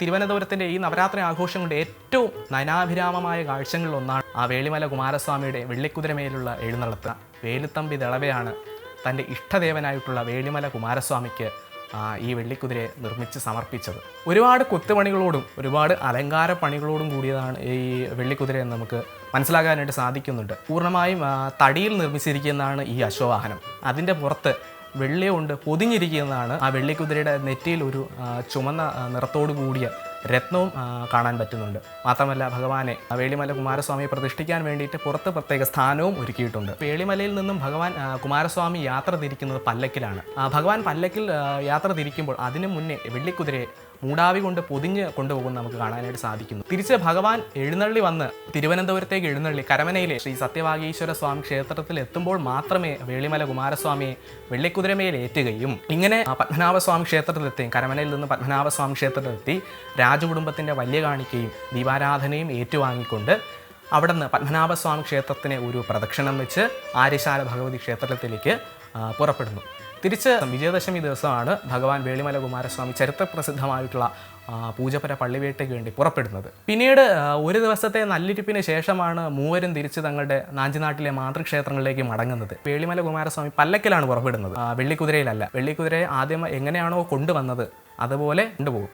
തിരുവനന്തപുരത്തിന്റെ ഈ നവരാത്രി ആഘോഷങ്ങളുടെ ഏറ്റവും നയനാഭിരാമമായ കാഴ്ചകളിലൊന്നാണ് ആ വേളിമല കുമാരസ്വാമിയുടെ വെള്ളിക്കുതിരമേലുള്ള എഴുന്നള്ളത്ത്. വേലുത്തമ്പി ദളവയാണ് തന്റെ ഇഷ്ടദേവനായിട്ടുള്ള വേളിമല കുമാരസ്വാമിക്ക് ഈ വെള്ളിക്കുതിരയെ നിർമ്മിച്ച് സമർപ്പിച്ചത്. ഒരുപാട് കൊത്തുപണികളോടും ഒരുപാട് അലങ്കാര പണികളോടും കൂടിയതാണ് ഈ വെള്ളിക്കുതിര എന്ന് നമുക്ക് മനസ്സിലാക്കാനായിട്ട് സാധിക്കുന്നുണ്ട്. പൂർണമായും തടിയിൽ നിർമ്മിച്ചിരിക്കുന്നതാണ് ഈ അശ്വവാഹനം. അതിന്റെ പുറത്ത് വെള്ളി കൊണ്ട് പൊതിഞ്ഞിരിക്കുന്നതാണ് ആ വെള്ളിക്കുതിരയുടെ നെറ്റിയിൽ ഒരു ചുമന്ന നിറത്തോടു കൂടിയ രത്നവും കാണാൻ പറ്റുന്നുണ്ട്. മാത്രമല്ല ഭഗവാനെ വേളിമല കുമാരസ്വാമിയെ പ്രതിഷ്ഠിക്കാൻ വേണ്ടിയിട്ട് പുറത്ത് പ്രത്യേക സ്ഥാനവും ഒരുക്കിയിട്ടുണ്ട്. വേളിമലയിൽ നിന്നും ഭഗവാൻ കുമാരസ്വാമി യാത്ര തിരിക്കുന്നത് പല്ലക്കിലാണ്. ഭഗവാൻ പല്ലക്കിൽ യാത്ര തിരിക്കുമ്പോൾ അതിനു മുന്നേ വെള്ളിക്കുതിരയെ മൂടാവി കൊണ്ട് പൊതിഞ്ഞ് കൊണ്ടുപോകുന്ന നമുക്ക് കാണാനായിട്ട് സാധിക്കുന്നു. തിരിച്ച് ഭഗവാൻ എഴുന്നള്ളി വന്ന് തിരുവനന്തപുരത്തേക്ക് എഴുന്നള്ളി കരമനയിലെ ശ്രീ സത്യവാഗീശ്വര സ്വാമി ക്ഷേത്രത്തിൽ എത്തുമ്പോൾ മാത്രമേ വേളിമല കുമാരസ്വാമിയെ വെള്ളിക്കുതിരമേൽ ഏറ്റുകയും ഇങ്ങനെ പത്മനാഭസ്വാമി ക്ഷേത്രത്തിലെത്തി കരമനയിൽ നിന്ന് പത്മനാഭസ്വാമി ക്ഷേത്രത്തിലെത്തി രാജകുടുംബത്തിന്റെ വലിയ കാണിക്കയും ദീപാരാധനയും ഏറ്റുവാങ്ങിക്കൊണ്ട് അവിടെ നിന്ന് പത്മനാഭസ്വാമി ക്ഷേത്രത്തിനെ ഒരു പ്രദക്ഷിണം വെച്ച് ആര്യശാല ഭഗവതി ക്ഷേത്രത്തിലേക്ക് പുറപ്പെടുന്നു. തിരിച്ച് വിജയദശമി ദിവസമാണ് ഭഗവാൻ വേളിമല കുമാരസ്വാമി ചരിത്രപ്രസിദ്ധമായിട്ടുള്ള പൂജപ്പര പള്ളിവേട്ടയ്ക്ക് വേണ്ടി പുറപ്പെടുന്നത്. പിന്നീട് ഒരു ദിവസത്തെ നല്ലിരിപ്പിന് ശേഷമാണ് മൂവരും തിരിച്ച് തങ്ങളുടെ നാഞ്ചിനാട്ടിലെ മാതൃക്ഷേത്രങ്ങളിലേക്ക് മടങ്ങുന്നത്. വേളിമല കുമാരസ്വാമി പല്ലക്കിലാണ് പുറപ്പെടുന്നത്. വെള്ളിക്കുതിരയിലല്ല. വെള്ളിക്കുതിരയെ ആദ്യം എങ്ങനെയാണോ കൊണ്ടുവന്നത് അതുപോലെ കൊണ്ടുപോകും.